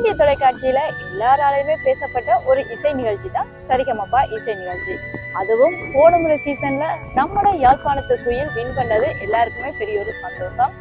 இலங்கை தொலைக்காட்சியில எல்லாராலையுமே பேசப்பட்ட ஒரு இசை நிகழ்ச்சி தான் சரிகமப்பா இசை நிகழ்ச்சி. அதுவும் போன முறை சீசன்ல நம்மட யாழ்ப்பாணத்து குயில் வின் பண்ணது எல்லாருக்குமே பெரிய ஒரு சந்தோஷம்.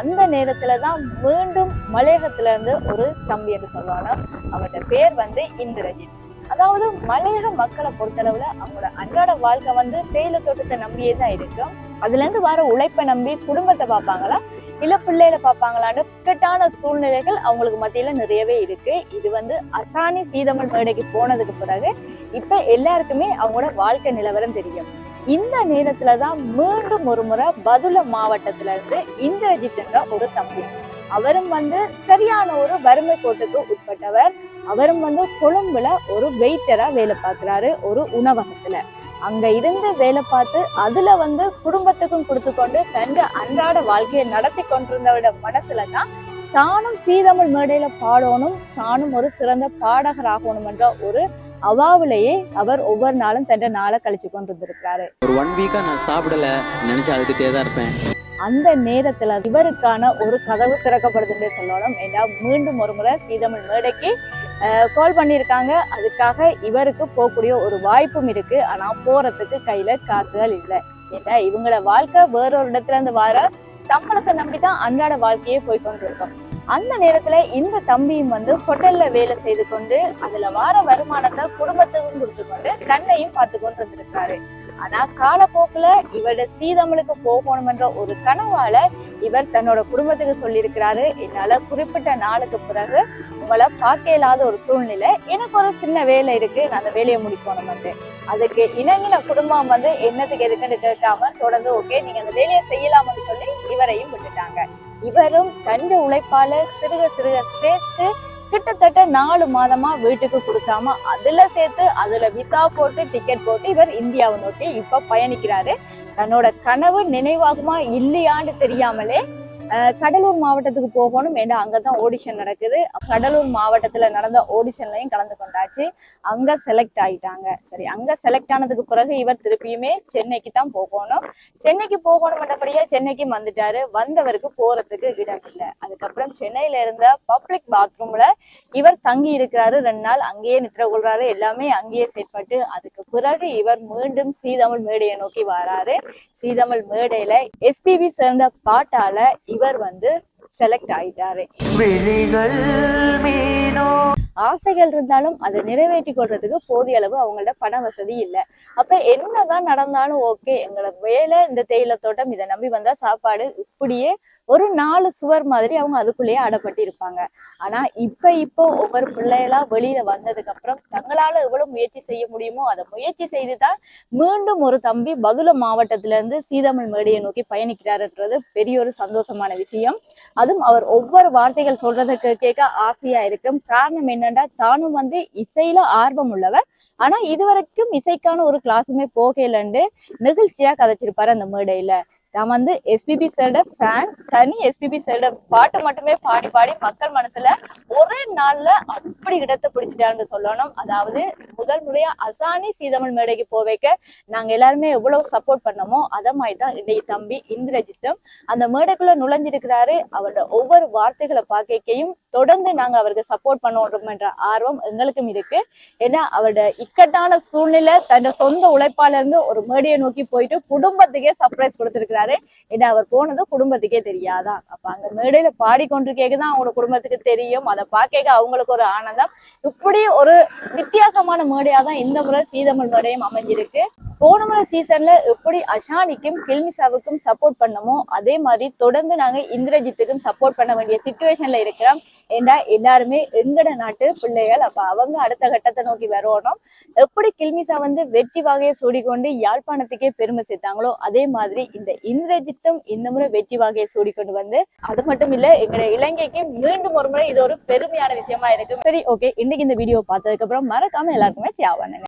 அந்த நேரத்தில் தான் மீண்டும் மலையகத்துல இருந்து ஒரு தம்பி என்று சொல்லுவாங்க அவரோட பேர் வந்து இந்திரஜித். அதாவது மலையக மக்களை பொறுத்தளவுல அவங்களோட அன்றாட வாழ்க்கை வந்து தேயிலை தோட்டத்தை நம்பியே தான் இருக்கும் அதுல இருந்து வர உழைப்பை நம்பி குடும்பத்தை பார்ப்பாங்களா? இல்ல பிள்ளைகளை பார்ப்பாங்களான்னு இக்கட்டான சூழ்நிலைகள் அவங்களுக்கு மத்தியில நிறையவே இருக்கு. இது வந்து அசானி சீதமன் மேடைக்கு போனதுக்கு பிறகு இப்ப எல்லாருக்குமே அவங்களோட வாழ்க்கை நிலவரம் தெரியும். இந்த நேரத்துல தான் மீண்டும் ஒரு முறை பதுல மாவட்டத்துல இருந்து இந்திரஜித்ன்ற ஒரு தம்பி. அவரும் வந்து சரியான ஒரு வறுமை கோட்டுக்கு உட்பட்டவர். அவரும் வந்து கொழும்புல ஒரு வெயிட்டரா வேலை பார்க்கிறாரு ஒரு உணவகத்துல. அங்க இருந்து வேலை பார்த்து அதுல வந்து குடும்பத்துக்கும் கொடுத்து கொண்டு தன் வாழ்க்கையை நடத்தி கொண்டிருந்தவரோட மனசுல தான் தானும் சீதமிழ் மேடையில பாடணும் தானும் ஒரு சிறந்த பாடகர் ஆகணும் என்ற ஒரு அவாவிலேயே அவர் ஒவ்வொரு நாளும் தன் நாளை கழிச்சு கொண்டிருந்திருக்கிறாரு. ஒரு ஒன் வீக்கா நான் சாப்பிடல நினைச்சு அழுதுட்டே தான் இருப்பேன். அந்த நேரத்துல இவருக்கான ஒரு கதவு திறக்கப்படுதுன்னு சொல்லணும். ஏன்னா மீண்டும் ஒரு முறை சீதமிழ் மேடைக்கு கால் பண்ணியிருக்காங்க. அதுக்காக இவருக்கு போகக்கூடிய ஒரு வாய்ப்பும் இருக்கு. ஆனா போறதுக்கு கையில காசுகள் இல்லை. ஏன்னா இவங்களோட வாழ்க்கை வேறொரு இடத்துல இருந்து வர சம்பளத்தை நம்பி தான் அன்றாட வாழ்க்கையே போய் கொண்டிருக்கோம் அந்த நேரத்துல இந்த தம்பியும் வந்து ஹோட்டல்ல வேலை செய்து கொண்டு அதுல வார வருமானத்தை குடும்பத்துக்கும் கொடுத்து கொண்டு தன்னையும் பார்த்து கொண்டு இருந்திருக்காரு ஆனா காலப்போக்குல இவரோட சீதமிழுக்கு போகணும்ன்ற ஒரு கனவால இவர் தன்னோட குடும்பத்துக்கு சொல்லியிருக்கிறாரு. என்னால குறிப்பிட்ட நாளுக்கு பிறகு உங்களை பார்க்க இல்லாத ஒரு சூழ்நிலை எனக்கு ஒரு சின்ன வேலை இருக்கு நான் அந்த வேலையை முடிக்கணும் வந்து அதுக்கு இணங்கின குடும்பம் வந்து என்னத்துக்கு எதுக்குன்னு கேட்காம தொடர்ந்து ஓகே நீங்க அந்த வேலையை செய்யலாம்னு சொல்லி இவரையும் விட்டுட்டாங்க. இவரும் தன் உழைப்பால சிறுக சிறுக சேர்த்து கிட்டத்தட்ட நாலு மாதமா வீட்டுக்கு கொடுக்காம அதுல சேர்த்து அதுல விசா போட்டு டிக்கெட் போட்டு இவர் இந்தியாவை நோக்கி இப்ப பயணிக்கிறாரு. தன்னோட கனவு நினைவாகுமா இல்லையான்னு தெரியாமலே கடலூர் மாவட்டத்துக்கு போகணும். ஏன்னா அங்கதான் ஆடிஷன் நடக்குது. கடலூர் மாவட்டத்துல நடந்த ஆடிஷன்லயும் கலந்து கொண்டாச்சு. அங்க செலக்ட் ஆயிட்டாங்க. சரி அங்க செலக்ட் ஆனதுக்கு பிறகு இவர் திருப்பியுமே சென்னைக்கு தான் போகணும். சென்னைக்கு போகணும் என்றபடியே சென்னைக்கு வந்துட்டாரு. வந்தவருக்கு போறதுக்கு இடம் இல்லை. அதுக்கப்புறம் சென்னையில இருந்த பப்ளிக் பாத்ரூம்ல இவர் தங்கி இருக்கிறாரு. ரெண்டு நாள் அங்கேயே நித்திர கொள்றாரு. எல்லாமே அங்கேயே செயற்பட்டு அதுக்கு பிறகு இவர் மீண்டும் சீதமிழ் மேடையை நோக்கி வராரு. சீதமிழ் மேடையில எஸ்பிபி சேர்ந்த பாட்டால இவர் வந்து செலக்ட் ஆயிட்டாரு. விழிகள் மீனோ ஆசைகள் இருந்தாலும் அதை நிறைவேற்றி கொள்றதுக்கு போதிய அளவு அவங்களோட பண வசதி இல்லை. அப்ப என்னதான் நடந்தாலும் ஓகே எங்களோட வேலை இந்த தேயிலை தோட்டம் இதை நம்பி வந்தா சாப்பாடு இப்படியே ஒரு நாலு சுவர் மாதிரி அவங்க அதுக்குள்ளேயே அடப்பட்டு இருப்பாங்க ஆனா இப்ப இப்போ ஒவ்வொரு பிள்ளைகளா வெளியில வந்ததுக்கு அப்புறம் தங்களால எவ்வளவு முயற்சி செய்ய முடியுமோ அதை முயற்சி செய்துதான் மீண்டும் ஒரு தம்பி பதுல மாவட்டத்துல இருந்து சீதமிழ் மேடையை நோக்கி பயணிக்கிறாருன்றது பெரிய ஒரு சந்தோஷமான விஷயம். அதுவும் அவர் ஒவ்வொரு வார்த்தைகள் சொல்றதுக்கு கேட்க ஆசையா இருக்கும். காரணம் என்னன்னு தானும் வந்து இசையில ஆர்வம் உள்ளவர். ஆனா இதுவரைக்கும் இசைக்கான ஒரு கிளாஸுமே போகலன்னு நெகிழ்ச்சியா கதைச்சிருப்பாரு அந்த மேடையில. நான் வந்து எஸ்பிபி சாரோட ஃபேன் தனி எஸ்பிபி சாரோட பாட்டு மட்டுமே பாடி பாடி மக்கள் மனசுல ஒரே நாள்ல அப்படி இடத்தை பிடிச்சிட்டாருன்னு சொல்லணும். அதாவது முதல் முறையா அசானி சீதமிழ் மேடைக்கு போவைக்க நாங்க எல்லாருமே எவ்வளவு சப்போர்ட் பண்ணமோ அதை மாதிரி தான் இன்னைக்கு தம்பி இந்திரஜித்தும் அந்த மேடைக்குள்ள நுழைஞ்சிருக்கிறாரு. அவரோட ஒவ்வொரு வார்த்தைகளை பார்க்கையும் தொடர்ந்து நாங்க அவருக்கு சப்போர்ட் பண்ணுறோம் என்ற ஆர்வம் எங்களுக்கும் இருக்கு. ஏன்னா அவரோட இக்கட்டான சூழ்நிலை தன்னோட சொந்த உழைப்பால இருந்து ஒரு மேடியை நோக்கி போயிட்டு குடும்பத்துக்கே சர்ப்ரைஸ் கொடுத்திருக்கிறாரு. ஏன்னா அவர் போனது குடும்பத்துக்கே தெரியாதான் அப்ப அங்க மேடையில பாடிக்கொண்டிருக்கேக்கு தான் அவங்களோட குடும்பத்துக்கு தெரியும். அதை பார்க்க அவங்களுக்கு ஒரு ஆனந்தம். இப்படி ஒரு வித்தியாசமான மேடையா தான் இந்த முறை சீதமிழ் மேடையும் அமைஞ்சிருக்கு. போன முறை சீசன்ல எப்படி அஷானிக்கும் கில்மிசாவுக்கும் சப்போர்ட் பண்ணமோ அதே மாதிரி தொடர்ந்து நாங்க இந்திரஜித்துக்கும் சப்போர்ட் பண்ண வேண்டிய சுச்சுவேஷன்ல இருக்கிறோம். ஏன்னா எல்லாருமே எங்கட நாட்டு பிள்ளைகள் அப்ப அவங்க அடுத்த கட்டத்தை நோக்கி வரணும். எப்படி கில்மிசா வந்து வெற்றி வகையை சூடிக்கொண்டு யாழ்ப்பாணத்துக்கே பெருமை சேர்த்தாங்களோ அதே மாதிரி இந்த இந்திரஜித்தும் இந்த முறை வெற்றி வகையை சூடிக்கொண்டு வந்து அது மட்டும் இல்ல எங்கட இலங்கைக்கு மீண்டும் ஒரு முறை இது ஒரு பெருமையான விஷயமா இருக்கு. சரி ஓகே இன்னைக்கு இந்த வீடியோ பார்த்ததுக்கு அப்புறம் மறக்காம எல்லாருக்குமே தியாகம்